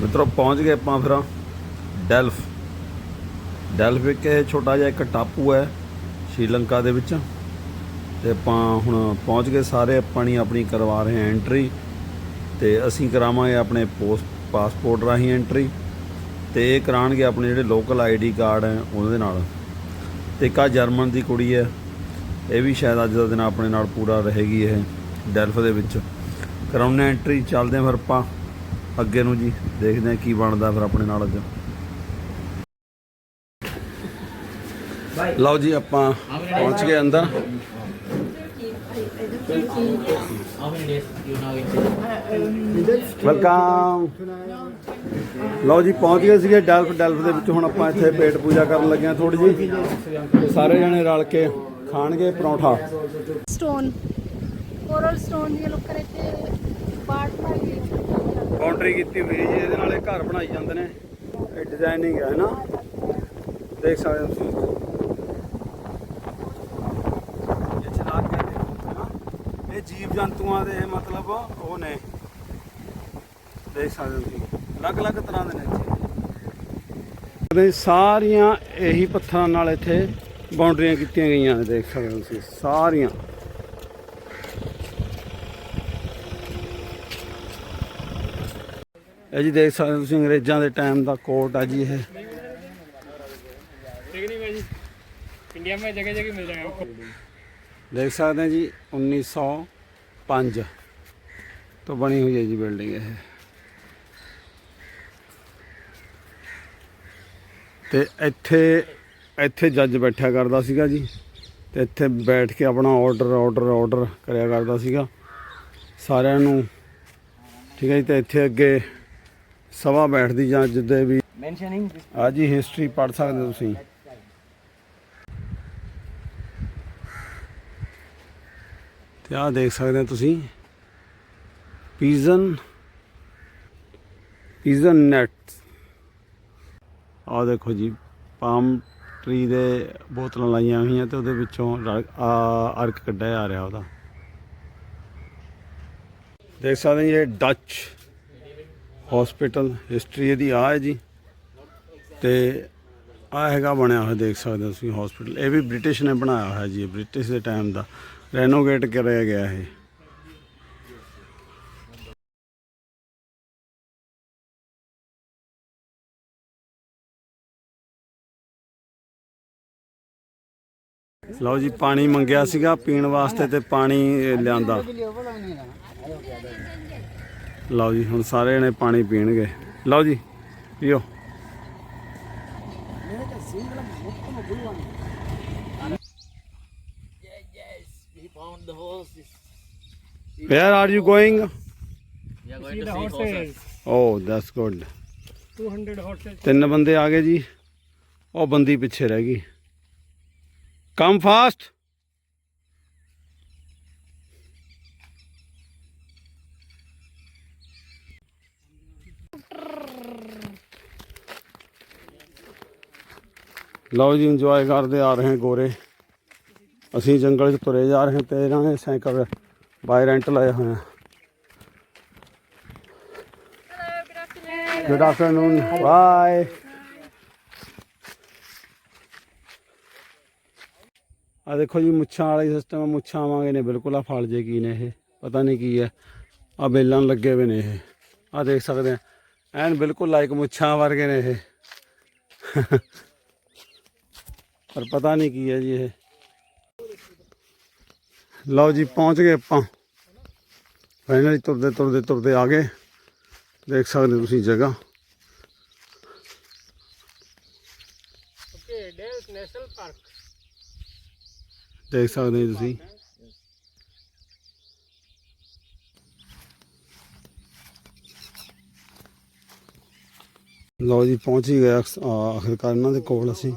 ਮਿੱਤਰੋ, ਪਹੁੰਚ ਗਏ ਆਪਾਂ ਫਿਰ ਡੈਲਫ। ਡੈਲਫ ਇੱਕ ਇਹ ਛੋਟਾ ਜਿਹਾ ਇੱਕ ਟਾਪੂ ਹੈ ਸ਼੍ਰੀਲੰਕਾ ਦੇ ਵਿੱਚ। ਤੇ ਆਪਾਂ ਹੁਣ ਪਹੁੰਚ ਗਏ ਸਾਰੇ ਆਪਾਂ ਨਹੀਂ ਆਪਣੀ ਕਰਵਾ ਰਹੇ ਹਾਂ ਐਂਟਰੀ ਤੇ ਅਸੀਂ ਕਰਾਵਾਂਗੇ ਆਪਣੇ ਪੋਸਟ ਪਾਸਪੋਰਟ ਰਾਹੀਂ ਐਂਟਰੀ ਤੇ ਇਹ ਕਰਾਣਗੇ ਆਪਣੇ ਜਿਹੜੇ ਲੋਕਲ ਆਈਡੀ ਕਾਰਡ ਹੈ ਉਹਦੇ ਨਾਲ। ਤੇ ਇੱਕ ਜਰਮਨ ਦੀ ਕੁੜੀ ਹੈ, ਇਹ ਵੀ ਸ਼ਾਇਦ ਅੱਜ ਦਾ ਦਿਨ ਆਪਣੇ ਨਾਲ ਪੂਰਾ ਰਹੇਗੀ ਇਹ ਡੈਲਫ ਦੇ ਵਿੱਚ। ਕਰਾਉਣੇ ਐਂਟਰੀ ਚੱਲਦੇ ਹਾਂ ਫਿਰ ਆਪਾਂ। ਅੱਗੇ ਨੂੰ ਜੀ, ਦੇਖਦੇ ਹਾਂ ਕੀ ਬਣਦਾ ਫਿਰ ਆਪਣੇ ਨਾਲ ਅੱਜ। ਲਓ ਜੀ, ਆਪਾਂ ਪਹੁੰਚ ਗਏ ਅੰਦਰ। ਵੈਲਕਮ। ਲਓ ਜੀ, ਪਹੁੰਚ ਗਏ ਸੀਗੇ ਡੈਲਫ ਡੈਲਫ ਦੇ ਵਿੱਚ। ਹੁਣ ਆਪਾਂ ਇੱਥੇ ਪੇਟ ਪੂਜਾ ਕਰਨ ਲੱਗੇ ਹਾਂ ਥੋੜੀ ਜੀ ਸਾਰੇ ਜਣੇ ਰਲ ਕੇ ਖਾਣਗੇ ਪਰੌਂਠਾ। ਸਟੋਨ ਕੋਰਲ ਸਟੋਨ ਦੀਆਂ ਲੋਕਾਂ ਇੱਥੇ ਬਾਟ ਬਣਾਈ ਬਾਉਂਡਰੀ ਕੀਤੀ ਹੋਈ ਹੈ ਜੀ, ਇਹਦੇ ਨਾਲ ਇਹ ਘਰ ਬਣਾਈ ਜਾਂਦੇ ਨੇ। ਇਹ ਡਿਜ਼ਾਈਨਿੰਗ ਹੈ ਨਾ। ਦੇਖ ਸਕਦੇ ਹੋ ਤੁਸੀਂ। ਇਹ ਚਲਾ ਕੇ ਨਾ। ਇਹ ਜੀਵ ਜੰਤੂਆਂ ਦੇ ਮਤਲਬ ਉਹ ਨੇ। ਦੇਖ ਸਕਦੇ ਹੋ ਤੁਸੀਂ। ਅਲੱਗ-ਅਲੱਗ ਤਰ੍ਹਾਂ ਦੇ ਨੇ ਇੱਥੇ ਸਾਰੀਆਂ ਇਹੀ ਪੱਥਰਾਂ ਨਾਲ ਇੱਥੇ ਬਾਉਂਡਰੀਆਂ ਕੀਤੀਆਂ ਗਈਆਂ ਨੇ, ਦੇਖ ਸਕਦੇ ਹੋ ਤੁਸੀਂ। ਸਾਰੀਆਂ। ਇਹ ਜੀ ਦੇਖ ਸਕਦੇ ਤੁਸੀਂ ਅੰਗਰੇਜ਼ਾਂ ਦੇ ਟਾਈਮ ਦਾ ਕੋਟ ਆ ਜੀ ਇਹ। ਠੀਕ ਨਹੀਂ ਜੀ। ਇੰਡੀਆ ਮੈਂ ਜਗ੍ਹਾ ਦੇਖ ਸਕਦੇ ਜੀ 1905 ਤੋਂ ਬਣੀ ਹੋਈ ਹੈ ਜੀ ਬਿਲਡਿੰਗ ਇਹ। ਤੇ ਇੱਥੇ ਇੱਥੇ ਜੱਜ ਬੈਠਿਆ ਕਰਦਾ ਸੀਗਾ ਜੀ। ਤੇ ਇੱਥੇ ਬੈਠ ਕੇ ਆਪਣਾ ਆਰਡਰ ਆਰਡਰ ਆਰਡਰ ਕਰਿਆ ਕਰਦਾ ਸੀਗਾ। ਸਾਰਿਆਂ ਨੂੰ। ਠੀਕ ਹੈ ਜੀ ਤੇ ਇੱਥੇ ਅੱਗੇ ਸਭਾ ਬੈਠਦੀ ਜਾਂ ਜਿੱਦੇ ਵੀ this ਆ ਜੀ ਹਿਸਟਰੀ ਪੜ੍ਹ ਸਕਦੇ ਹੋ ਤੁਸੀਂ। ਤੇ ਆਹ ਦੇਖ ਸਕਦੇ ਹੋ ਤੁਸੀਂ। ਪੀਜ਼ਨ ਪੀਜ਼ਨ ਨੈਟ ਆਹ ਦੇਖੋ ਜੀ ਪਾਮ ਟਰੀ ਦੇ ਬੋਤਲਾਂ ਲਾਈਆਂ ਹੋਈਆਂ ਤੇ ਉਹਦੇ ਵਿੱਚੋਂ ਆ ਅਰਕ ਕੱਢਿਆ ਆ ਰਿਹਾ ਉਹਦਾ। ਦੇਖ ਸਕਦੇ ਹੋ ਜੀ, ਇਹ ਡੱਚ ਹਸਪੀਟਲ ਹਿਸਟਰੀ ਇਹਦੀ ਆ ਹੈ ਜੀ। ਤੇ ਆ ਹੈਗਾ ਬਣਿਆ ਹੋਇਆ ਦੇਖ ਸਕਦੇ ਹੋ ਤੁਸੀਂ ਹਸਪੀਟਲ। ਇਹ ਵੀ ਬ੍ਰਿਟਿਸ਼ ਨੇ ਬਣਾਇਆ ਹੋਇਆ ਜੀ ਬ੍ਰਿਟਿਸ਼ ਦੇ ਟਾਈਮ ਦਾ। ਰੈਨੋਵੇਟ ਕਰਿਆ ਗਿਆ ਇਹ। ਲਓ ਜੀ, ਪਾਣੀ ਮੰਗਿਆ ਸੀਗਾ ਪੀਣ ਵਾਸਤੇ ਤੇ ਪਾਣੀ ਲਿਆਂਦਾ। ਲਓ ਜੀ ਹੁਣ ਸਾਰੇ ਜਣੇ ਪਾਣੀ ਪੀਣਗੇ ਲਓ ਜੀ ਪੀਓ we found the horses Where are you going? we are going See to the see horses horses. Oh, that's good. 200 horses. ਤਿੰਨ ਬੰਦੇ ਆ ਗਏ ਜੀ ਉਹ ਬੰਦੀ ਪਿੱਛੇ ਰਹਿ ਗਈ ਕਮ ਫਾਸਟ ਲਓ ਜੀ ਇੰਜੋਏ ਕਰਦੇ ਆ ਰਹੇ ਹਾਂ ਗੋਰੇ। ਅਸੀਂ ਜੰਗਲ 'ਚ ਤੁਰੇ ਜਾ ਰਹੇ ਹਾਂ ਤੇ ਇਹਨਾਂ ਨੇ ਸਾਈਕਲ ਬਾਈ ਰੈਂਟ ਲਏ ਹੋਏ ਆ ਗੁੱਡ ਆਫਟਰਨੂਨ ਬਾਏ ਆ ਦੇਖੋ ਜੀ, ਮੁੱਛਾਂ ਵਾਲਾ ਸਿਸਟਮ ਮੁੱਛਾਂ ਆਵਾਂਗੇ ਨੇ, ਬਿਲਕੁਲ ਆ ਫਲ ਜੇ ਕੀ ਨੇ ਇਹ, ਪਤਾ ਨਹੀਂ ਕੀ ਹੈ। ਆ ਬੇਲਾਂ ਲੱਗੇ ਹੋਏ ਨੇ ਇਹ। ਆ ਦੇਖ ਸਕਦੇ ਆ, ਐਨ ਬਿਲਕੁਲ ਲਾਈਕ ਮੁੱਛਾਂ ਵਰਗੇ ਨੇ ਇਹ। ਪਰ ਪਤਾ ਨਹੀਂ ਕੀ ਹੈ ਜੀ ਇਹ। ਲਓ ਜੀ ਪਹੁੰਚ ਗਏ ਆਪਾਂ। ਫਾਈਨਲੀ ਤੁਰਦੇ ਤੁਰਦੇ ਤੁਰਦੇ ਆ ਗਏ। ਦੇਖ ਸਕਦੇ ਤੁਸੀਂ ਜਗ੍ਹਾ। Okay, Dales National Park. ਦੇਖ ਸਕਦੇ ਤੁਸੀਂ। ਲਓ ਜੀ ਪਹੁੰਚ ਹੀ ਗਏ ਅਕਸ- ਆਖਿਰਕਾਰ ਇਹਨਾਂ ਦੇ ਕੋਲ ਅਸੀਂ।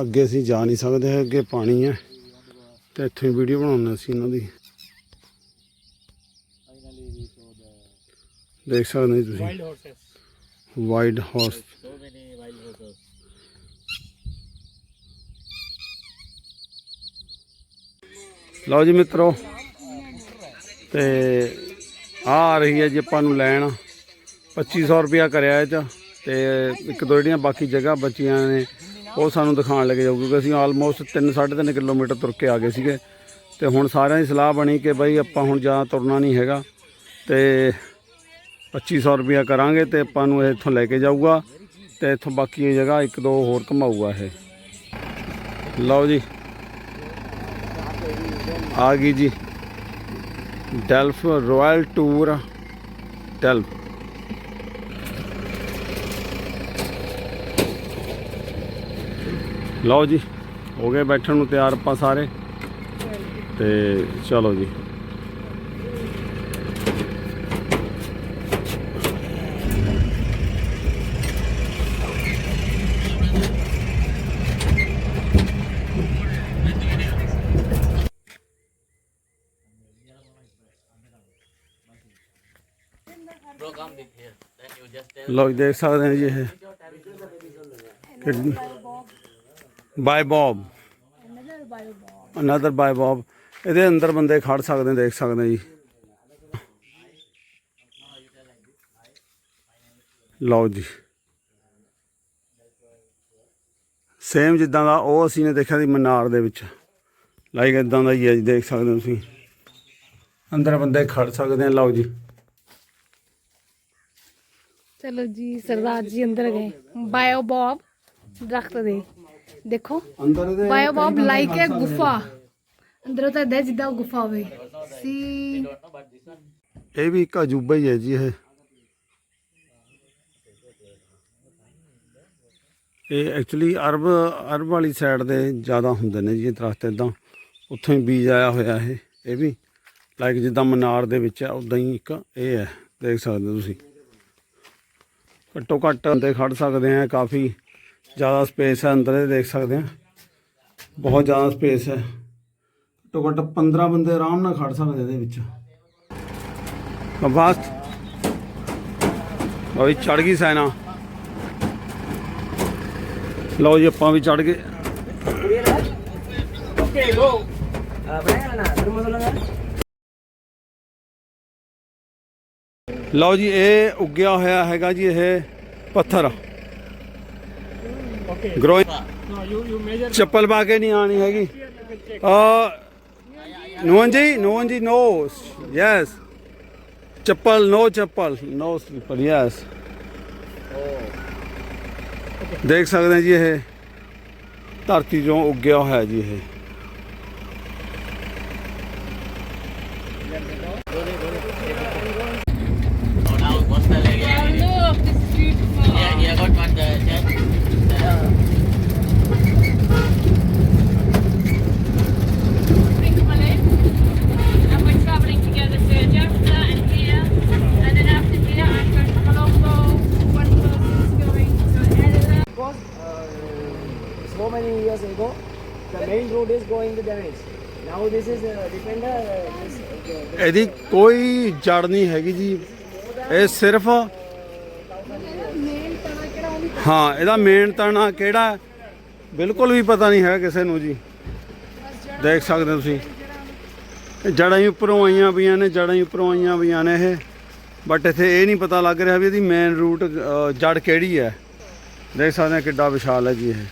ਅੱਗੇ ਅਸੀਂ ਜਾ ਨਹੀਂ ਸਕਦੇ ਅੱਗੇ ਪਾਣੀ ਹੈ। ਤੇ ਇੱਥੇ ਵੀਡੀਓ ਬਣਾਉਣੀ ਸੀ ਇਹਨਾਂ ਦੀ। ਦੇਖ ਸਕਦੇ ਤੁਸੀਂ. ਵਾਈਡ ਹਾਰਸ horses ਲਓ ਜੀ ਮਿੱਤਰੋ ਤੇ ਆ ਆ ਰਹੀ ਹੈ ਜੀ ਆਪਾਂ ਨੂੰ ਲੈਣ। 2500 ਰੁਪਿਆ ਕਰਿਆ ਇਹ ਚ ਤੇ ਇੱਕ ਦੋ ਜਿਹੜੀਆਂ ਬਾਕੀ ਜਗ੍ਹਾ ਬਚੀਆਂ ਨੇ ਉਹ ਸਾਨੂੰ ਦਿਖਾਉਣ ਲੱਗੇ ਜਾਊ, ਕਿਉਂਕਿ ਅਸੀਂ ਆਲਮੋਸਟ 3 3.5 ਕਿਲੋਮੀਟਰ ਤੁਰ ਕੇ ਆ ਗਏ ਸੀਗੇ। ਤੇ ਹੁਣ ਸਾਰਿਆਂ ਦੀ ਸਲਾਹ ਬਣੀ ਕਿ ਬਈ ਆਪਾਂ ਹੁਣ ਜਾਂ ਤੁਰਨਾ ਨਹੀਂ ਹੈਗਾ ਤੇ 2500 ਰੁਪਿਆ ਕਰਾਂਗੇ ਤੇ ਆਪਾਂ ਨੂੰ ਇਹ ਇੱਥੋਂ ਲੈ ਕੇ ਜਾਊਗਾ ਤੇ ਇੱਥੋਂ ਬਾਕੀ ਇਹ ਜਗ੍ਹਾ ਇੱਕ ਦੋ ਹੋਰ ਘਮਾਊਗਾ ਇਹ। ਲਓ ਜੀ। ਆ ਗਈ ਜੀ। ਡੈਲਫ ਰਾਇਲ ਟੂਰ ਡੈਲਫ ਲਓ ਜੀ ਹੋ ਗਏ ਬੈਠਣ ਨੂੰ ਤਿਆਰ ਆਪਾਂ ਸਾਰੇ। ਤੇ ਚਲੋ ਜੀ। Bro, ਦੇਖ ਸਕਦੇ ਹੋ ਜੀ ਇਹ। ਬਾਈ ਬੌਬ. ਅਨਦਰ ਬਾਈ ਬੌਬ ਇਹਦੇ ਅੰਦਰ ਬੰਦੇ ਖੜ ਸਕਦੇ ਦੇਖ ਸਕਦੇ ਜੀ। ਲਓ ਜੀ। ਸੇਮ ਜਿੱਦਾਂ ਦਾ ਉਹ ਅਸੀਂ ਨੇ ਦੇਖਿਆ ਸੀ ਮਨਾਰ ਦੇ ਵਿੱਚ। ਲਾਈਕ ਇਦਾਂ ਦਾ ਹੀ ਹੈ ਜੀ ਦੇਖ ਸਕਦੇ ਹੋ ਤੁਸੀਂ। ਅੰਦਰ ਬੰਦੇ ਖੜ ਸਕਦੇ ਨੇ ਲਓ ਜੀ। ਚਲੋ ਜੀ ਸਰਦਾਰ ਜੀ ਅੰਦਰ ਗਏ। ਬਾਇਓ ਬੌਬ ਦਰਖਤ ਦੇ। ਦੇਖੋ ਅੰਦਰ ਦੇ ਬਾਇਓ ਬੌਬ ਲਾਈਕ ਹੈ ਗੁਫਾ। ਅੰਦਰੋਂ ਤਾਂ ਦੇ ਜਿੱਦਾਂ ਗੁਫਾ ਹੋਵੇ। ਸੀ। ਇਹ ਵੀ ਇੱਕ ਅਜੂਬਾ ਹੀ ਹੈ ਜੀ ਇਹ। ਇਹ ਐਕਚੁਅਲੀ ਅਰਬ ਅਰਬ ਵਾਲੀ ਸਾਈਡ ਦੇ ਜ਼ਿਆਦਾ ਹੁੰਦੇ ਨੇ ਜੀ ਦਰਖਤ ਇਦਾਂ। ਉੱਥੋਂ ਹੀ ਬੀਜ ਆਇਆ ਹੋਇਆ ਇਹ। ਇਹ ਵੀ ਲਾਈਕ ਜਿੱਦਾਂ ਮਨਾਰ ਦੇ ਵਿੱਚ ਹੈ ਉਦਾਂ ਹੀ ਇੱਕ ਇਹ ਹੈ। ਦੇਖ ਸਕਦੇ ਹੋ ਤੁਸੀਂ। ਘੱਟੋ ਘੱਟ ਅੰਦਰ ਖੜ ਸਕਦੇ ਆ ਕਾਫੀ ਜ਼ਿਆਦਾ ਸਪੇਸ ਹੈ ਅੰਦਰ ਇਹ ਦੇਖ ਸਕਦੇ ਆ ਬਹੁਤ ਜ਼ਿਆਦਾ ਸਪੇਸ ਹੈ। ਘੱਟੋ ਘੱਟ 15 ਬੰਦੇ ਆਰਾਮ ਨਾਲ ਖੜ ਸਕਦੇ ਇਹਦੇ ਵਿੱਚ। ਬਸ। ਉਹ ਚੜ ਗਈ ਸੈਨਾ। ਲਓ ਜੀ ਆਪਾਂ ਵੀ ਚੜ ਗਏ। Okay, go. ਲਓ ਜੀ ਇਹ ਉੱਗਿਆ ਹੋਇਆ ਹੈਗਾ ਜੀ ਇਹ ਪੱਥਰ। Okay. ਗਰੋ No, you you measure. ਚੱਪਲ ਪਾ ਕੇ ਨਹੀਂ ਆਣੀ ਹੈਗੀ। ਆ ਨੋਨ ਜੀ ਨੋਨ ਜੀ no yes chappal no chappal no slipper yes ਦੇਖ ਸਕਦੇ ਜੀ ਇਹ। ਧਰਤੀ ਚੋਂ ਉੱਗਿਆ ਹੋਇਆ ਜੀ ਇਹ Oh, now what's the leg? Yeah, look this is beautiful yeah, yeah, got one. The, the, and we're travelling together to Jaffa and here, and then after here I'm going to Colombo, one person's going to Edinburgh. because uh, years ago the main road is going to damage now this is uh, defender uh, this, uh, ਇਹਦੀ ਕੋਈ ਜੜ ਨਹੀਂ ਹੈਗੀ ਜੀ। ਇਹ ਸਿਰਫ ਹਾਂ ਇਹਦਾ ਮੇਨ ਤਣਾ ਕਿਹੜਾ? ਹੈ? ਬਿਲਕੁਲ ਵੀ ਪਤਾ ਨਹੀਂ ਹੈਗਾ ਕਿਸੇ ਨੂੰ ਜੀ। ਦੇਖ ਸਕਦੇ ਹੋ ਤੁਸੀਂ। ਇਹ ਜੜਾਂ ਹੀ ਉੱਪਰੋਂ ਆਈਆਂ ਪਈਆਂ ਨੇ ਜੜਾਂ ਹੀ ਉੱਪਰੋਂ ਆਈਆਂ ਪਈਆਂ ਨੇ ਇਹ। ਬਟ ਇੱਥੇ ਇਹ ਨਹੀਂ ਪਤਾ ਲੱਗ ਰਿਹਾ ਵੀ ਇਹਦੀ ਮੇਨ ਰੂਟ ਜੜ ਕਿਹੜੀ ਹੈ। ਦੇਖ ਸਕਦੇ ਹਾਂ ਕਿੱਡਾ ਵਿਸ਼ਾਲ ਹੈ ਜੀ ਇਹ।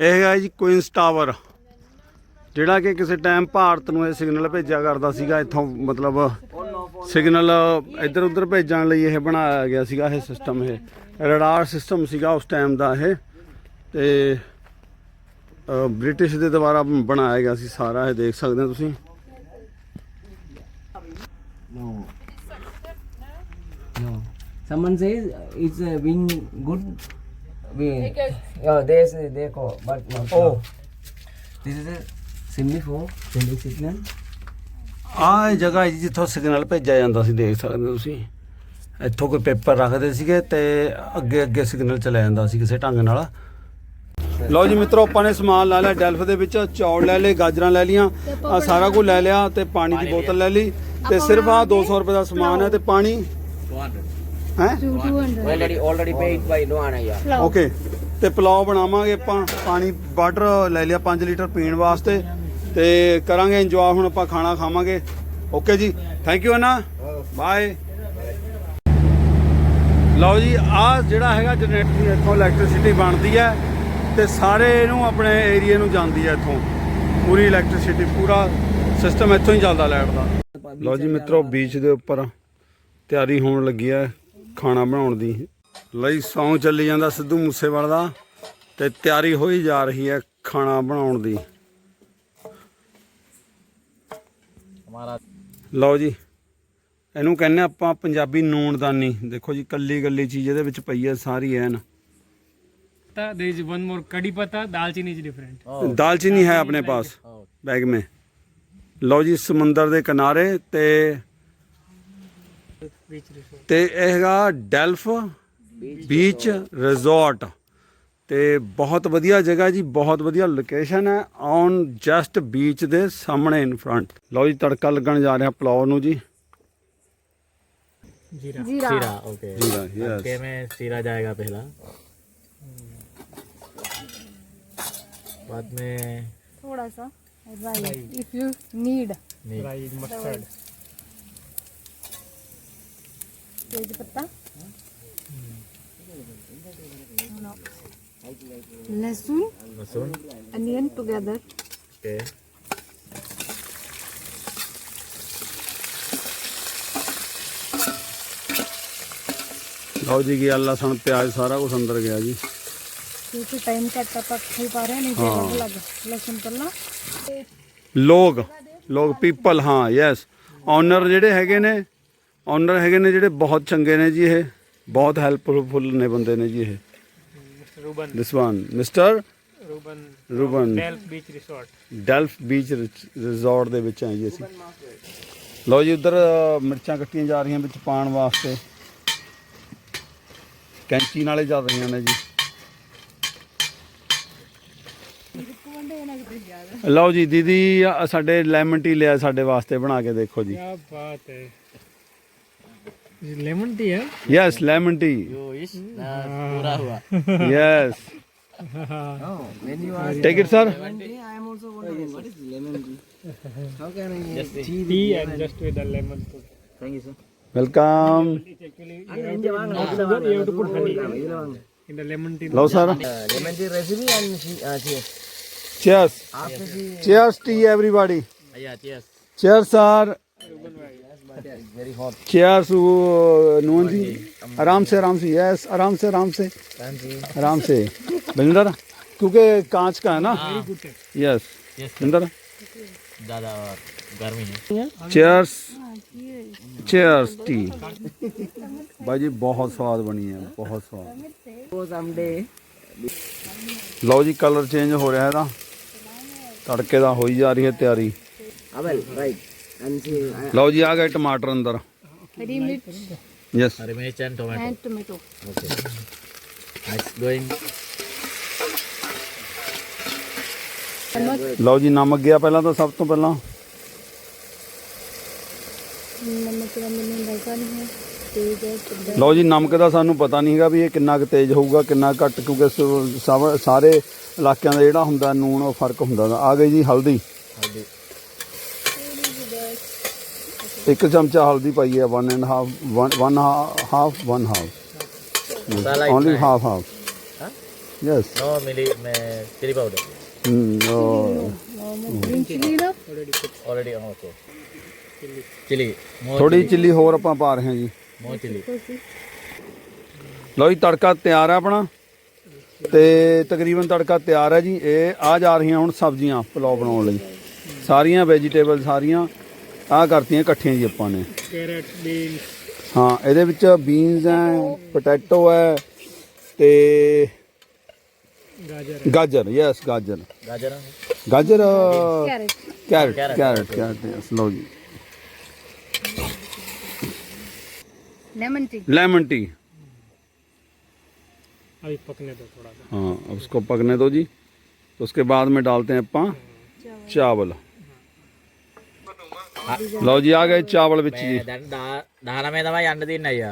ਇਹ ਹੈ ਜੀ ਕੁਇਨਸ ਟਾਵਰ ਜਿਹੜਾ ਕਿ ਕਿਸੇ ਟਾਈਮ ਭਾਰਤ ਨੂੰ ਇਹ ਸਿਗਨਲ ਭੇਜਿਆ ਕਰਦਾ ਸੀਗਾ ਇੱਥੋਂ ਮਤਲਬ ਸਿਗਨਲ ਇੱਧਰ ਉੱਧਰ ਭੇਜਣ ਲਈ ਇਹ ਬਣਾਇਆ ਗਿਆ ਸੀਗਾ ਇਹ ਸਿਸਟਮ ਇਹ। ਰਡਾਰ ਸਿਸਟਮ ਸੀਗਾ ਉਸ ਟਾਈਮ ਦਾ ਇਹ। ਤੇ ਬ੍ਰਿਟਿਸ਼ ਦੇ ਦੁਆਰਾ ਬਣਾਇਆ ਗਿਆ ਸੀ ਸਾਰਾ ਇਹ ਦੇਖ ਸਕਦੇ ਹੋ ਤੁਸੀਂ। Someone says uh, it's uh, we yeah there's they go but no this is a simply for sending signal ਆਹ ਇਹ ਜਗ੍ਹਾ ਹੈ ਜੀ ਜਿੱਥੋਂ ਸਿਗਨਲ ਭੇਜਿਆ ਜਾਂਦਾ ਸੀ ਦੇਖ ਸਕਦੇ ਹੋ ਤੁਸੀਂ। ਇੱਥੋਂ ਕੋਈ ਪੇਪਰ ਰੱਖਦੇ ਸੀਗੇ ਤੇ ਅੱਗੇ ਅੱਗੇ ਸਿਗਨਲ ਚਲਾ ਜਾਂਦਾ ਸੀ ਕਿਸੇ ਢੰਗ ਨਾਲ। ਲਓ ਜੀ ਮਿੱਤਰੋ ਆਪਾਂ ਨੇ ਸਮਾਨ ਲੈ ਲਿਆ ਡੈਲਫ ਦੇ ਵਿੱਚ ਚੌਲ ਲੈ ਲਏ ਗਾਜਰਾਂ ਲੈ ਲੀਆਂ ਆਹ ਸਾਰਾ ਕੁਝ ਲੈ ਲਿਆ ਤੇ ਪਾਣੀ ਦੀ ਬੋਤਲ ਲੈ ਲਈ। ਤੇ ਸਿਰਫ ਆ 200 ਰੁਪਏ ਦਾ ਸਮਾਨ ਹੈ ਤੇ ਪਾਣੀ? 200. ਹੈ? 200 already already paid by Luana yeah. Okay ਤੇ ਪਲਾਓ ਬਣਾਵਾਂਗੇ ਆਪਾਂ ਪਾਣੀ ਵਾਟਰ ਲੈ ਲਿਆ 5 ਲੀਟਰ ਪੀਣ ਵਾਸਤੇ। ਤੇ ਕਰਾਂਗੇ ਇੰਜੋਏ ਹੁਣ ਆਪਾਂ ਖਾਣਾ ਖਾਵਾਂਗੇ। ਓਕੇ ਜੀ? ਥੈਂਕ ਯੂ ਅਨਾ ਬਾਏ ਲਓ ਜੀ ਆ ਜਿਹੜਾ ਹੈਗਾ ਜਨਰੇਟਰ ਇੱਥੋਂ ਇਲੈਕਟ੍ਰਿਸਿਟੀ ਬਣਦੀ ਹੈ ਤੇ ਸਾਰੇ ਇਹਨੂੰ ਆਪਣੇ ਏਰੀਆ ਨੂੰ ਜਾਂਦੀ ਹੈ ਇੱਥੋਂ। ਪੂਰੀ ਇਲੈਕਟ੍ਰਿਸਿਟੀ ਪੂਰਾ ਸਿਸਟਮ ਇੱਥੋਂ ਹੀ ਚੱਲਦਾ ਲਾਈਟ ਦਾ। ਲਓ ਜੀ ਮਿੱਤਰੋ ਬੀਚ ਦੇ ਉੱਪਰ ਤਿਆਰੀ ਹੋਣ ਲੱਗੀ ਹੈ। ਖਾਣਾ ਬਣਾਉਣ ਦੀ ਲਈ ਸੌਂ ਚੱਲੀ ਜਾਂਦਾ ਸਿੱਧੂ ਮੂਸੇਵਾਲ ਦਾ ਤੇ ਤਿਆਰੀ ਹੋਈ ਜਾ ਰਹੀ ਹੈ ਖਾਣਾ ਬਣਾਉਣ ਦੀ हमारा ਲਓ ਜੀ ਇਹਨੂੰ ਕਹਿੰਦੇ ਆਪਾਂ ਪੰਜਾਬੀ ਨੂਣਦਾਨੀ ਦੇਖੋ ਜੀ ਕੱਲੀ ਕੱਲੀ ਚੀਜ਼ ਇਹਦੇ ਵਿੱਚ ਪਈ ਹੈ ਸਾਰੀ ਐਨ there is one more kadi pata dalchini is different दालचीनी है अपने पास बैग में लो जी ਸਮੁੰਦਰ ਦੇ ਕਿਨਾਰੇ ਤੇ beach resort ਤੇ ਇਹ ਹੈਗਾ ਡੈਲਫ ਬੀਚ ਰਿਜ਼ੋਰਟ ਤੇ ਬਹੁਤ ਵਧੀਆ ਜਗ੍ਹਾ ਜੀ ਬਹੁਤ ਵਧੀਆ ਲੋਕੇਸ਼ਨ ਹੈ ਔਨ ਜਸਟ ਬੀਚ ਦੇ ਸਾਹਮਣੇ ਇਨ ਫਰੰਟ ਲਓ ਜੀ ਤੜਕਾ ਲੱਗਣ ਜਾ ਰਿਹਾ ਪਲਾਉ ਨੂੰ ਜੀ jeera जीरा सीरा ओके जीरा, yes. तड़के में सीरा जाएगा पहला बाद में थोड़ा सा राई इफ यू नीड नहीं fried ਤੇਜ ਪੱਤਾ। ਲਸਣ। ਲਸਣ। ਅਨੀਅਨ ਟੁਗੇਦਰ ਓਕੇ ਲਓ ਜੀ ਗਿਆ ਲਸਣ ਪਿਆਜ਼ ਸਾਰਾ ਕੁਝ ਅੰਦਰ ਗਿਆ ਜੀ। ਕਿਉਂਕਿ ਟਾਈਮ ਘੱਟ ਆ ਪੱਖੇ ਪਾ ਰਹੇ ਨਹੀਂ ਜੇ ਲੱਗ ਲਸਣ ਪੱਲਾ ਲੋਗ ਲੋਗ ਪੀਪਲ ਹਾਂ ਯੈਸ ਓਨਰ ਜਿਹੜੇ ਹੈਗੇ ਨੇ ਓਨਰ ਹੈਗੇ ਨੇ ਜਿਹੜੇ ਬਹੁਤ ਚੰਗੇ ਨੇ ਜੀ ਇਹ ਬਹੁਤ ਹੈਲਪਫੁਲ ਨੇ ਬੰਦੇ ਨੇ ਜੀ ਇਹ। Ruben mister Ruben Ruben ਡੈਲਫ beach resort ਦੇ ਵਿੱਚ ਆ ਜੀ ਅਸੀਂ। ਲਓ ਜੀ ਉਧਰ ਮਿਰਚਾਂ ਕੱਟੀਆਂ ਜਾ ਰਹੀਆਂ ਵਿੱਚ ਪਾਣ ਵਾਸਤੇ। ਕੈਂਚੀ ਨਾਲੇ ਜਾ ਰਹੀਆਂ ਨੇ ਜੀ। ਲਓ ਜੀ ਦੀਦੀ ਸਾਡੇ ਲੈਮਨ ਟੀ ਲਿਆ ਸਾਡੇ ਵਾਸਤੇ ਬਣਾ ਕੇ ਦੇਖੋ ਜੀ। ਕੀ ਬਾਤ ਹੈ। lemon tea. Yes, lemon tea. Yes. take it, sir. Lemon tea, I am also wondering oh, what is lemon tea. How can I just tea, tea and just with the lemon. Thank you, sir. Welcome. Actually, you have to put in the lemon tea. Sir. Uh, lemon tea recipe and uh, cheers. Cheers. Cheers. Cheers, tea, everybody. Yeah, cheers. Cheers, sir. it's very hot. Chairs नून जी आराम से आराम से yes आराम से आराम से Fancy. आराम से बलिंदर क्योंकि कांच का है ना यस यस बलिंदर ज़्यादा और गर्मी है चेयर्स चेयर्स टी भाई जी बहुत स्वाद बनी है बहुत स्वाद So someday, ਲਓ ਜੀ ਕਲਰ ਚੇਂਜ ਹੋ ਰਿਹਾ ਇਹਦਾ ਤੜਕੇ ਦਾ ਹੋਈ ਜਾ ਰਹੀ ਹੈ ਤਿਆਰੀ Abel, right. ਲਓ ਜੀ ਆ ਗਏ ਟਮਾਟਰ ਅੰਦਰ। ਹਰੀ ਮਿਰਚ। Yes hari mirch and tomato okay nice going ਲਓ ਜੀ ਨਮਕ ਗਿਆ ਪਹਿਲਾਂ ਤਾਂ ਸਭ ਤੋਂ ਪਹਿਲਾਂ। ਦਾ ਲਓ ਜੀ ਨਮਕ ਦਾ ਸਾਨੂੰ ਪਤਾ ਨਹੀਂ ਹੈਗਾ ਵੀ ਇਹ ਕਿੰਨਾ ਕੁ ਤੇਜ਼ ਹੋਊਗਾ ਕਿੰਨਾ ਘੱਟ ਕਿਉਂਕਿ ਸਾਰੇ ਇਲਾਕਿਆਂ ਦਾ ਜਿਹੜਾ ਹੁੰਦਾ ਨੂਨ ਉਹ ਫ਼ਰਕ ਹੁੰਦਾ। ਆ ਗਈ ਜੀ ਹਲਦੀ। ਹਲਦੀ। ਇੱਕ ਚਮਚਾ ਹਲਦੀ ਪਾਈ ਹੈ 1 and half 1 half 1 half Masala is only half half Huh? Yes No, mili, me, chili powder. Hmm, green chili na? Already, oh, okay. Chili. More ਥੋੜੀ ਚਿੱਲੀ ਹੋਰ ਆਪਾਂ ਪਾ ਰਹੇ ਹਾਂ ਜੀ more chili. ਲਓ ਜੀ ਤੜਕਾ ਤਿਆਰ ਹੈ ਆਪਣਾ ਤੇ ਤਕਰੀਬਨ ਤੜਕਾ ਤਿਆਰ ਹੈ ਜੀ ਇਹ ਆ ਜਾ ਰਹੀਆਂ ਹੁਣ ਸਬਜ਼ੀਆਂ ਪੁਲਾਓ ਬਣਾਉਣ ਲਈ ਸਾਰੀਆਂ ਵੈਜੀਟੇਬਲ ਸਾਰੀਆਂ ਆ ਕਰਤੀਆਂ ਇਕੱਠੀਆਂ ਜੀ ਆਪਾਂ ਨੇ carrot beans ਹਾਂ ਇਹਦੇ ਵਿੱਚ ਬੀਨਸ ਹੈ ਪੋਟੈਟੋ ਹੈ ਤੇ gajar ਗਾਜਰ ਯੈਸ ਗਾਜਰ गाजर ਗਾਜਰ carrot carrot Carrot, carrot carrot yes ਲਓ ਜੀ लेमन टी लेमन टी अभी पकने दो थोड़ा सा हाँ अब उसको पकने दो जी तो उसके बाद में डालते हैं अपा चावल లవ్ జీ ఆగా చేపల పిచ్చి దాని మీద ఎండ తిన్న అయ్యా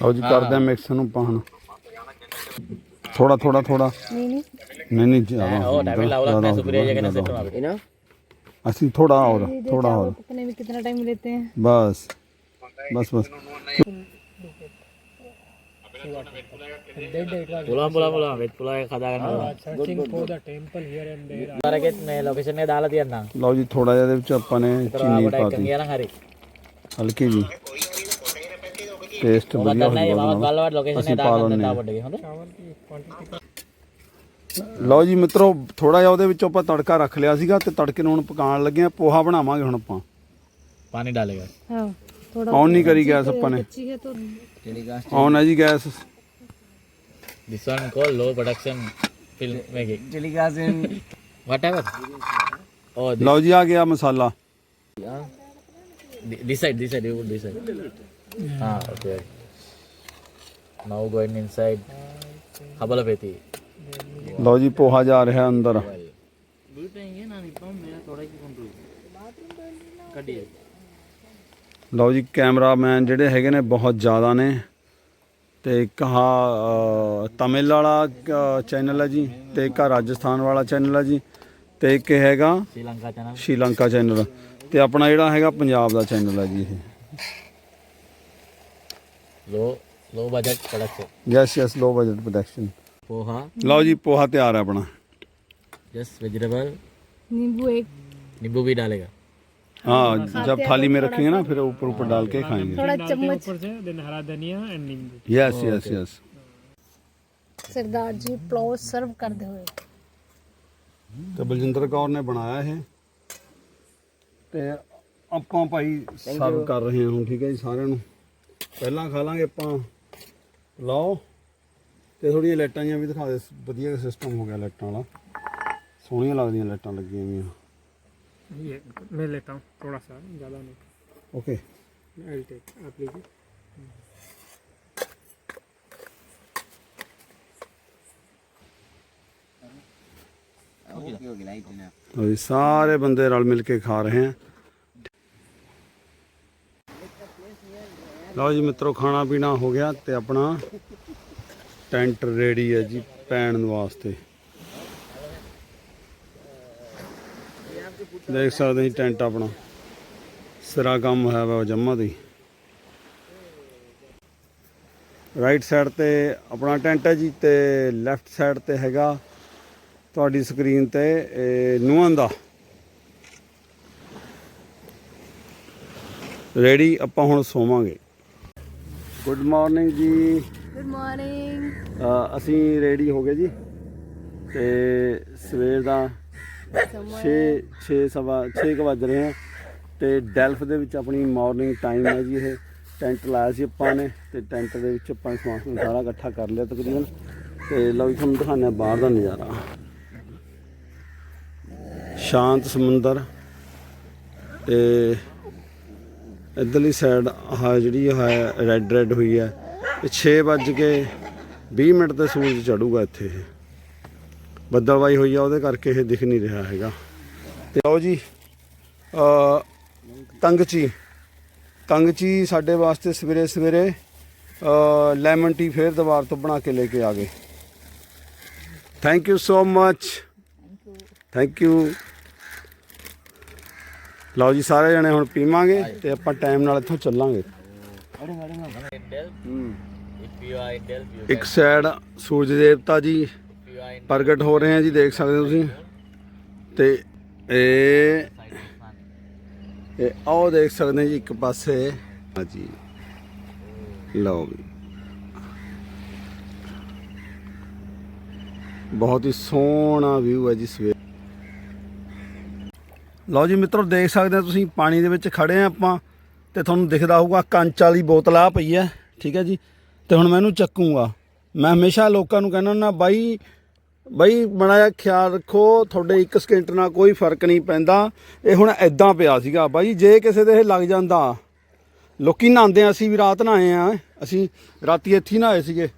ਲਓ ਜੀ ਕਰਦੇ ਆ ਮਿਕਸ ਨੂੰ ਪਾਣ। ਥੋੜਾ ਥੋੜਾ ਥੋੜਾ ਨਹੀਂ ਨਹੀਂ। ਜ਼ਿਆਦਾ ਉਹ ਟਾਈਮ ਲਾਉ ਲੱਗਦਾ ਸੁਪਰੀਆ ਜਗ੍ਹਾ ਨਾ ਸੈੱਟ ਹੋਵੇ ਨਾ ਅਸੀਂ ਥੋੜਾ ਹੋਰ ਥੋੜਾ ਹੋਰ। कितना टाइम लेते हैं बस बस बस ਬਸ ਬਸ ਬਸ Pulang pulang pulang. Wait pulang kada kan. Searching for the temple here and there. Tara kit may location ne dalat yan na. ਲਓ ਜੀ ਥੋੜਾ ਜਿਹਾ ਇਹਦੇ ਵਿੱਚ ਆਪਾਂ ਨੇ Pero ਚੀਨੀ ako dai ਪਾਤੀ kangyarang hari. ਹਲਕੀ ਜੀ ਟੇਸਟ O ਵਧੀਆ batan na ਹੋ yung mga ਜਾਊਗਾ galawad location ਅਸੀਂ ne ਪਾ dalat ਲੈਂਦੇ na ਹਾਂ। tapod lagi. Hondo? चावल की क्वांटिटी ਲਓ ਜੀ ਮਿੱਤਰੋ ਥੋੜਾ ਜਿਹਾ ਉਹਦੇ ਵਿੱਚ ਆਪਾਂ ਤੜਕਾ ਰੱਖ ਲਿਆ ਸੀਗਾ ਤੇ ਤੜਕੇ ਨੂੰ ਹੁਣ ਪਕਾਉਣ ਲੱਗੇ ਆ ਪੋਹਾ ਬਣਾਵਾਂਗੇ ਹੁਣ ਆਪਾਂ Pani dalega. हाँ थोड़ा ਔਨ ਨਹੀਂ ਕਰੀ ਗੈਸ ਆਪਾਂ ਨੇ ਕਿਹੜੀ ਗੈਸ ਔਨ ਹੈ ਜੀ gas This one called low production film making. Chili gas in Whatever. Oh, this, ਲਓ ਜੀ ਆ ਗਿਆ ਮਸਾਲਾ thi- this side, this side, you put this side. Ah, okay. Now going inside Habalapeti. ਲਓ ਜੀ ਪੋਹਾ ਜਾ ਰਿਹਾ ਅੰਦਰ ਲਓ ਜੀ ਕੈਮਰਾਮੈਨ ਜਿਹੜੇ ਹੈਗੇ ਨੇ ਬਹੁਤ ਜ਼ਿਆਦਾ ਨੇ ਤੇ ਇੱਕ ਹਾਂ ਤਮਿਲ ਵਾਲਾ ਚੈਨਲ ਹੈ ਜੀ ਤੇ ਇੱਕ ਰਾਜਸਥਾਨ ਵਾਲਾ ਚੈਨਲ ਹੈ ਜੀ ਤੇ ਇੱਕ ਹੈਗਾ ਸ਼੍ਰੀਲੰਕਾ ਚੈਨਲ ਸ਼੍ਰੀਲੰਕਾ ਚੈਨਲ ਤੇ ਆਪਣਾ ਜਿਹੜਾ ਹੈਗਾ ਪੰਜਾਬ ਦਾ ਚੈਨਲ ਹੈ ਜੀ ਇਹ। ਲੋ ਬਜਟ ਪ੍ਰੋਡਕਸ਼ਨ ਪੋਹਾ ਲਓ ਜੀ ਪੋਹਾ ਤਿਆਰ ਹੈ ਆਪਣਾ। ਯੈਸ ਵੈਜੀਟੇਬਲ ਨਿੰਬੂ ਇੱਕ। ਨਿੰਬੂ ਵੀ ਡਾਲੇਗਾ। हाँ जब थाली में रखेंगे ना फिर ऊपर ऊपर डाल के खाएंगे थोड़ा डालते हैं चम्मच ऊपर से देन हरा धनिया एंड नींबू yes yes yes Sardar ji pulao serve करते हुए ਤੇ ਬਲਜਿੰਦਰ ਕੌਰ ਨੇ ਬਣਾਇਆ ਇਹ ਤੇ ਆਪਾਂ ਭਾਈ ਸਰਵ ਕਰ ਰਹੇ ਹਾਂ ਹੁਣ ਠੀਕ ਹੈ ਜੀ ਸਾਰਿਆਂ ਨੂੰ ਪਹਿਲਾਂ ਖਾ ਲਾਂਗੇ ਆਪਾਂ ਲਾਓ ਤੇ ਥੋੜੀਆਂ ਲਾਈਟਾਂ ਜਿਹੀਆਂ ਵੀ ਦਿਖਾ ਦੇ ਵਧੀਆ ਸਿਸਟਮ ਹੋ ਗਿਆ ਲਾਈਟਾਂ ਵਾਲਾ ਸੋਹਣੀਆਂ ਲੱਗਦੀਆਂ ਲਾਈਟਾਂ ਲੱਗੀਆਂ ਹੋਈਆਂ ये मैं लेता हूँ थोड़ा सा ज़्यादा नहीं ਓਕੇ आई टेक आप लीजिए Okay, okay, light enough. ਲਓ ਜੀ ਸਾਰੇ ਬੰਦੇ ਰਲ ਮਿਲ ਕੇ ਖਾ ਰਹੇ ਹਾਂ ਲਓ ਜੀ ਮਿੱਤਰੋ ਖਾਣਾ ਪੀਣਾ ਹੋ ਗਿਆ ਤੇ ਆਪਣਾ ਟੈਂਟ ਰੈਡੀ ਹੈ ਜੀ ਪੈਣ ਵਾਸਤੇ ਦੇਖ ਸਕਦੇ ਜੀ ਟੈਂਟ ਆਪਣਾ। ਸਿਰਾ ਕੰਮ ਹੋਇਆ ਵਾ ਜੰਮਾ ਦੀ। ਰਾਈਟ ਸਾਈਡ ਤੇ ਆਪਣਾ ਟੈਂਟ ਹੈ ਜੀ ਤੇ ਲੈਫਟ ਸਾਈਡ ਤੇ ਹੈਗਾ ਤੁਹਾਡੀ ਸਕਰੀਨ ਤੇ ਨੂਹਾਂ ਦਾ। ਰੈਡੀ ਆਪਾਂ ਹੁਣ ਸੋਵਾਂਗੇ। ਗੁੱਡ ਮਾਰਨਿੰਗ ਜੀ। ਗੁੱਡ ਮਾਰਨਿੰਗ ਅਸੀਂ ਰੈਡੀ ਹੋ ਗਏ ਜੀ ਤੇ ਸਵੇਰ ਦਾ 6 6 ਸਵਾ 6 ਕੁ ਵੱਜ ਰਹੇ ਆ ਤੇ ਡੈਲਫ ਦੇ ਵਿੱਚ ਆਪਣੀ ਮਾਰਨਿੰਗ ਟਾਈਮ ਹੈ ਜੀ ਇਹ। ਟੈਂਟ ਲਾਇਆ ਸੀ ਆਪਾਂ ਨੇ ਤੇ ਟੈਂਟ ਦੇ ਵਿੱਚ ਆਪਾਂ ਸਮਾਨ ਸਮੂਨ ਸਾਰਾ ਇਕੱਠਾ ਕਰ ਲਿਆ ਤਕਰੀਬਨ। ਤੇ ਲਓ ਜੀ, ਤੁਹਾਨੂੰ ਦਿਖਾਉਂਦੇ ਹਾਂ ਬਾਹਰ ਦਾ ਨਜ਼ਾਰਾ। ਸ਼ਾਂਤ ਸਮੁੰਦਰ ਤੇ ਇਧਰਲੀ ਸਾਈਡ ਆਹ ਜਿਹੜੀ ਹੈ ਰੈੱਡ ਰੈੱਡ ਹੋਈ ਹੈ। ਇਹ 6 ਵੱਜ ਕੇ 20 ਮਿੰਟ ਤੇ ਸੂਰਜ ਚੜੂਗਾ ਇੱਥੇ। ਇਹ ਬੱਦਲਵਾਈ ਹੋਈ ਆ ਉਹਦੇ ਕਰਕੇ ਇਹ ਦਿਖ ਨਹੀਂ ਰਿਹਾ ਹੈਗਾ। ਤੇ ਆਓ ਜੀ ਅ ਤੰਗਚੀ ਤੰਗਚੀ ਸਾਡੇ ਵਾਸਤੇ ਸਵੇਰੇ ਸਵੇਰੇ ਅ ਲੈਮਨ ਟੀ ਫੇਰ ਦੁਬਾਰ ਤੋਂ ਬਣਾ ਕੇ ਲੈ ਕੇ ਆ ਗਏ। Thank you so much thank you ਲਓ ਜੀ ਸਾਰੇ ਜਣੇ ਹੁਣ ਪੀਵਾਂਗੇ ਤੇ ਆਪਾਂ ਟਾਈਮ ਨਾਲ ਇੱਥੋਂ ਚੱਲਾਂਗੇ। ਇੱਕ ਸਾਈਡ ਸੂਰਜ ਦੇਵਤਾ ਜੀ if you are in ਪ੍ਰਗਟ ਹੋ ਰਹੇ ਆ ਜੀ, ਦੇਖ ਸਕਦੇ ਹੋ ਤੁਸੀਂ। ਤੇ ਇਹ ਇਹ ਆਓ ਦੇਖ ਸਕਦੇ ਜੀ, ਇੱਕ ਪਾਸੇ। ਹਾਂਜੀ ਲਓ ਵੀ। ਬਹੁਤ ਹੀ ਸੋਹਣਾ ਵਿਊ ਹੈ ਜੀ ਸਵੇਰ। ਲਓ ਜੀ ਮਿੱਤਰੋ, ਦੇਖ ਸਕਦੇ ਹੋ ਤੁਸੀਂ, ਪਾਣੀ ਦੇ ਵਿੱਚ ਖੜੇ ਆ ਆਪਾਂ, ਤੇ ਤੁਹਾਨੂੰ ਦਿਖਦਾ ਹੋਊਗਾ ਕੰਚ ਵਾਲੀ ਬੋਤਲ ਆ ਪਈ ਹੈ, ਠੀਕ ਹੈ ਜੀ। ਤੇ ਹੁਣ ਮੈਂ ਇਹਨੂੰ ਚੱਕੂਗਾ। ਮੈਂ ਹਮੇਸ਼ਾ ਲੋਕਾਂ ਨੂੰ ਕਹਿੰਦਾ ਹੁੰਦਾ, ਬਾਈ ਬਈ ਬੜਾ ਖਿਆਲ ਰੱਖੋ, ਤੁਹਾਡੇ ਇੱਕ ਸਕਿੰਟ ਨਾਲ ਕੋਈ ਫ਼ਰਕ ਨਹੀਂ ਪੈਂਦਾ। ਇਹ ਹੁਣ ਐਦਾਂ ਪਿਆ ਸੀਗਾ। ਬਾਈ, ਜੇ ਕਿਸੇ ਦੇ ਇਹ ਲੱਗ ਜਾਂਦਾ, ਲੋਕੀ ਨਹਾਉਂਦੇ ਆ, ਅਸੀਂ ਵੀ ਰਾਤ ਨਹਾਏ ਆ। ਅਸੀਂ ਰਾਤੀ ਇੱਥੇ ਹੀ ਨਹਾਏ ਸੀਗੇ।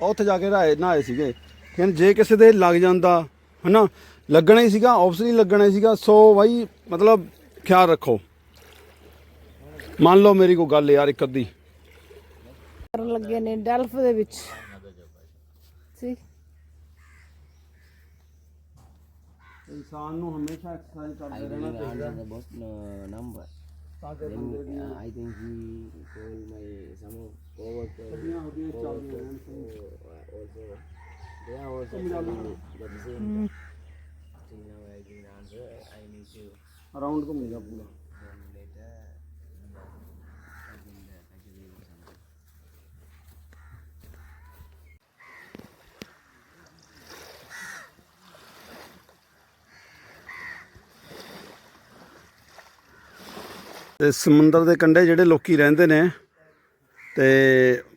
ਉੱਥੇ ਜਾ ਕੇ ਨਹਾਏ ਨਹਾਏ ਸੀਗੇ। ਕਹਿੰਦੇ ਜੇ ਕਿਸੇ ਦੇ ਲੱਗ ਜਾਂਦਾ, ਹਨਾ? ਲੱਗਣਾ ਹੀ ਸੀਗਾ ਆਬਵੀਅਸਲੀ ਲੱਗਣਾ ਹੀ ਸੀਗਾ। ਸੋ ਬਾਈ, ਮਤਲਬ ਖਿਆਲ ਰੱਖੋ। ਮੰਨ ਲਓ ਮੇਰੀ ਕੋਈ ਗੱਲ ਯਾਰ ਇੱਕ ਅੱਧੀ। ਲੱਗੇ ਨੇ ਡੈਲਫ ਦੇ ਵਿੱਚ ਸੀ ਇਨਸਾਨ ਨੂੰ ਹਮੇਸ਼ਾ ਐਕਸਰਸਾਈਜ਼ I ਕਰਦੇ ਰਹਿਣਾ ਚਾਹੀਦਾ answer the boss uh, number. ਤਾਂ ਕਿ Then ਬੰਦੇ ਦੀ uh, I think he called my some coworker. ਸਦੀਆਂ ਉਹਦੀਆਂ ਚੱਲਦੀਆਂ uh, are also telling me that the same. See now I didn't answer. I need to around ਘੁੰਮੇਗਾ ਪੂਰਾ ਤੇ ਸਮੁੰਦਰ ਦੇ ਕੰਢੇ ਜਿਹੜੇ ਲੋਕੀ ਰਹਿੰਦੇ ਨੇ ਤੇ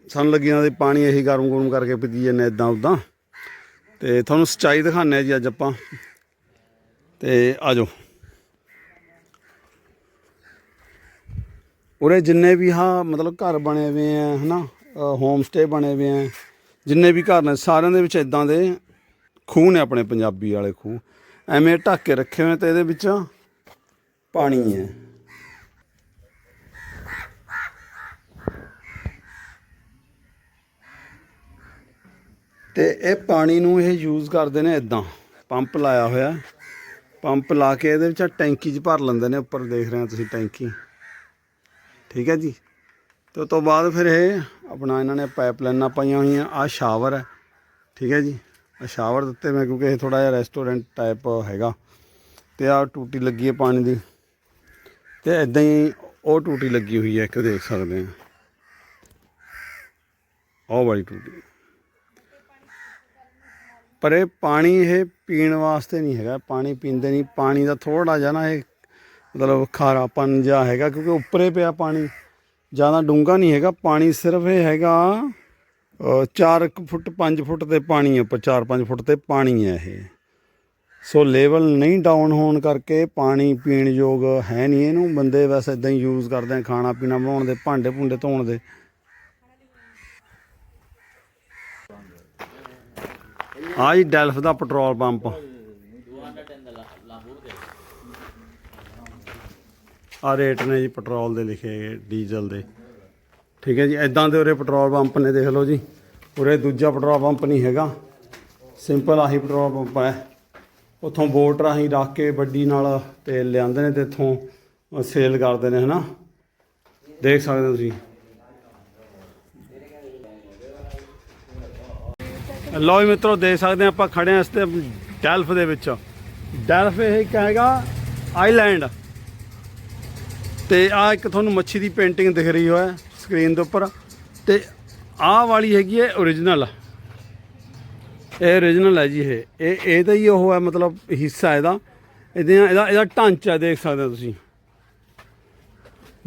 ਸਾਨੂੰ ਲੱਗੀ ਇਹਨਾਂ ਦੇ ਪਾਣੀ ਇਹੀ ਗਰਮ ਗਰਮ ਕਰਕੇ ਪੀਤੀ ਜਾਂਦੇ ਇਦਾਂ ਉਦਾਂ। ਤੇ ਤੁਹਾਨੂੰ ਸੱਚਾਈ ਦਿਖਾਉਂਦੇ ਆ ਜੀ ਅੱਜ ਆਪਾਂ। ਤੇ ਆ ਜਾਓ ਉਰੇ ਜਿੰਨੇ ਵੀ ਹਾਂ ਮਤਲਬ ਘਰ ਬਣੇ ਹੋਏ ਆ, ਹਨਾ ਹੋਮ ਸਟੇ ਬਣੇ ਹੋਏ ਆ, ਜਿੰਨੇ ਵੀ ਘਰ ਨੇ ਸਾਰਿਆਂ ਦੇ ਵਿੱਚ ਇਦਾਂ ਦੇ ਖੂਹ ਨੇ ਆਪਣੇ ਪੰਜਾਬੀ ਵਾਲੇ ਖੂਹ। ਐਵੇਂ ਢੱਕ ਕੇ ਰੱਖੇ ਹੋਏ ਤੇ ਇਹਦੇ ਵਿੱਚ ਪਾਣੀ ਹੈ। ਤੇ ਇਹ ਪਾਣੀ ਨੂੰ ਇਹ ਯੂਜ਼ ਕਰਦੇ ਨੇ ਇਦਾਂ ਪੰਪ ਲਾਇਆ ਹੋਇਆ। ਪੰਪ ਲਾ ਕੇ ਇਹਦੇ ਵਿੱਚ ਟੈਂਕੀ 'ਚ ਭਰ ਲੈਂਦੇ ਨੇ। ਉੱਪਰ ਦੇਖ ਰਹੇ ਹੋ ਤੁਸੀਂ ਟੈਂਕੀ। ਠੀਕ ਹੈ ਜੀ? ਤੇ ਉਸ ਤੋਂ ਬਾਅਦ ਫਿਰ ਇਹ ਆਪਣਾ ਇਹਨਾਂ ਨੇ ਪਾਈਪਲਾਈਨਾਂ ਪਾਈਆਂ ਹੋਈਆਂ। ਆ ਸ਼ਾਵਰ ਹੈ। ਠੀਕ ਹੈ ਜੀ? ਆ ਸ਼ਾਵਰ ਦਿੱਤੇ ਮੈਂ ਕਿਉਂਕਿ ਇਹ ਥੋੜਾ ਜਿਹਾ ਰੈਸਟੋਰੈਂਟ ਟਾਈਪ ਹੈਗਾ। ਤੇ ਆ ਟੂਟੀ ਲੱਗੀ ਹੈ ਪਾਣੀ ਦੀ। ਤੇ ਇਦਾਂ ਹੀ ਉਹ ਟੂਟੀ ਲੱਗੀ ਹੋਈ ਹੈ। ਇੱਕ ਦੇਖ ਸਕਦੇ ਆ ਉਹ ਵਾਲੀ ਟੂਟੀ। ਪਰ ਇਹ ਪਾਣੀ ਇਹ ਪੀਣ ਵਾਸਤੇ ਨਹੀਂ ਹੈਗਾ, ਪਾਣੀ ਪੀਂਦੇ ਨਹੀਂ, ਪਾਣੀ ਦਾ ਥੋੜਾ ਜਿਹਾ ਨਾ ਇਹ ਮਤਲਬ ਖਾਰਾਪਨ ਜਿਹਾ ਹੈਗਾ ਕਿਉਂਕਿ ਉੱਪਰੇ ਪਿਆ ਪਾਣੀ, ਜ਼ਿਆਦਾ ਡੂੰਘਾ ਨਹੀਂ ਹੈਗਾ, ਪਾਣੀ ਸਿਰਫ ਇਹ ਹੈਗਾ 4 ਫੁੱਟ 5 ਫੁੱਟ ਤੇ ਪਾਣੀ ਹੈ, ਉੱਪਰ 4-5 ਫੁੱਟ ਤੇ ਪਾਣੀ ਹੈ ਇਹ। ਸੋ ਲੈਵਲ ਨਹੀਂ ਡਾਊਨ ਹੋਣ ਕਰਕੇ ਪਾਣੀ ਪੀਣ ਯੋਗ ਹੈ ਨਹੀਂ ਇਹਨੂੰ, ਬੰਦੇ ਵੈਸੇ ਇਦਾਂ ਹੀ ਯੂਜ਼ ਕਰਦੇ ਆ, ਖਾਣਾ ਪੀਣਾ ਬਣਾਉਣ ਦੇ, ਭਾਂਡੇ ਭੁੰਡੇ ਧੋਣ ਦੇ। ਆ ਜੀ ਡੈਲਫ ਦਾ ਪੈਟਰੋਲ ਪੰਪ। 210 ਆ ਰੇਟ ਨੇ ਜੀ ਪੈਟਰੋਲ ਦੇ ਲਿਖੇ ਡੀਜ਼ਲ ਦੇ। ਠੀਕ ਹੈ ਜੀ ਐਦਾਂ ਦੇ ਉਰੇ ਪੈਟਰੋਲ ਪੰਪ ਨੇ, ਦੇਖ ਲਓ ਜੀ। ਉਰੇ ਦੂਜਾ ਪੈਟਰੋਲ ਪੰਪ ਨਹੀਂ ਹੈਗਾ। ਸਿੰਪਲ ਆਹੀ ਪੈਟਰੋਲ ਪੰਪ ਹੈ। ਉਥੋਂ ਬੋਟ ਰਾਹੀਂ ਰੱਖ ਕੇ ਵੱਡੀ ਨਾਲ ਤੇਲ ਲਿਆਉਂਦੇ ਨੇ ਤੇ ਇਥੋਂ ਸੇਲ ਕਰਦੇ ਨੇ, ਹਨਾ? ਦੇਖ ਸਕਦੇ ਹੋ ਤੁਸੀਂ। ਲਓ ਜੀ ਮਿੱਤਰੋ, ਦੇਖ ਸਕਦੇ ਹਾਂ ਆਪਾਂ ਖੜੇ ਹਾਂ ਇਸ ਤੇ ਡੈਲਫ ਦੇ ਵਿੱਚ। ਡੈਲਫ ਇਹ ਇੱਕ ਹੈਗਾ ਆਈਲੈਂਡ। ਤੇ ਆ ਇੱਕ ਤੁਹਾਨੂੰ ਮੱਛੀ ਦੀ ਪੇਂਟਿੰਗ ਦਿਖ ਰਹੀ ਹੋਇਆ ਸਕਰੀਨ ਦੇ ਉੱਪਰ। ਤੇ ਆਹ ਵਾਲੀ ਹੈਗੀ ਹੈ origignal ਇਹ origignal ਹੈ ਜੀ ਇਹ। ਇਹ ਇਹਦਾ ਹੀ ਉਹ ਹੈ, ਮਤਲਬ ਹਿੱਸਾ ਇਹਦਾ। ਇਹਦੇ ਇਹਦਾ ਇਹਦਾ ਢਾਂਚਾ ਦੇਖ ਸਕਦੇ ਹੋ ਤੁਸੀਂ।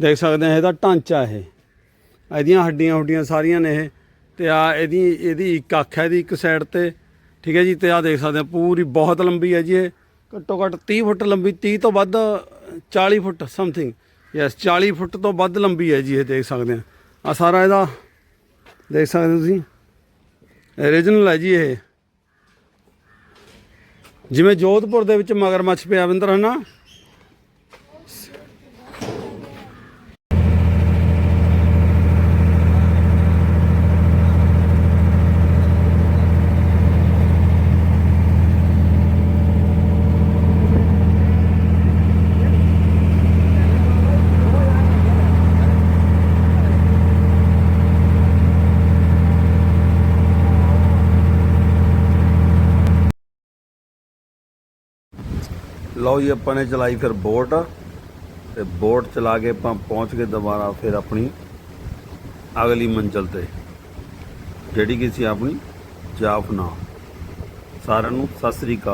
ਦੇਖ ਸਕਦੇ ਹੋ, ਇਹਦਾ ਢਾਂਚਾ ਇਹ। ਇਹਦੀਆਂ ਹੱਡੀਆਂ ਹੁੱਡੀਆਂ ਸਾਰੀਆਂ ਨੇ ਇਹ। ਤੇ ਆ ਇਹਦੀ ਇਹਦੀ ਇੱਕ ਅੱਖ ਹੈ ਇਹਦੀ ਇੱਕ ਸਾਈਡ ਤੇ। ਠੀਕ ਹੈ ਜੀ, ਤੇ ਆ ਦੇਖ ਸਕਦੇ ਹੋ ਪੂਰੀ ਬਹੁਤ ਲੰਬੀ ਹੈ ਜੀ ਇਹ। ਘੱਟੋ ਘੱਟ 30 ਫੁੱਟ ਲੰਬੀ 30 ਤੋਂ ਵੱਧ 40 ਫੁੱਟ ਸਮਥਿੰਗ ਯੈਸ 40 ਫੁੱਟ ਤੋਂ ਵੱਧ ਲੰਬੀ ਹੈ ਜੀ ਇਹ ਦੇਖ ਸਕਦੇ ਆ। ਆ ਸਾਰਾ ਇਹਦਾ, ਦੇਖ ਸਕਦੇ ਤੁਸੀਂ? ਓਰੀਜਨਲ ਹੈ ਜੀ ਇਹ। ਜਿਵੇਂ ਜੋਧਪੁਰ ਦੇ ਵਿੱਚ ਮਗਰਮੱਛ ਪਿਆ ਵਿੰਦਰ ਹੈ ਲਓ ਜੀ, ਆਪਾਂ ਨੇ ਚਲਾਈ ਫਿਰ ਬੋਟ। ਤੇ ਬੋਟ ਚਲਾ ਕੇ ਆਪਾਂ ਪਹੁੰਚ ਕੇ ਦੁਬਾਰਾ ਫਿਰ ਆਪਣੀ ਅਗਲੀ ਮੰਜ਼ਲ ਤੇ, ਜਿਹੜੀ ਕਿ ਸੀ ਆਪਣੀ ਜਾਫਨਾ। ਸਾਰਿਆਂ ਨੂੰ ਸਤਿ ਸ੍ਰੀ ਅਕਾਲ।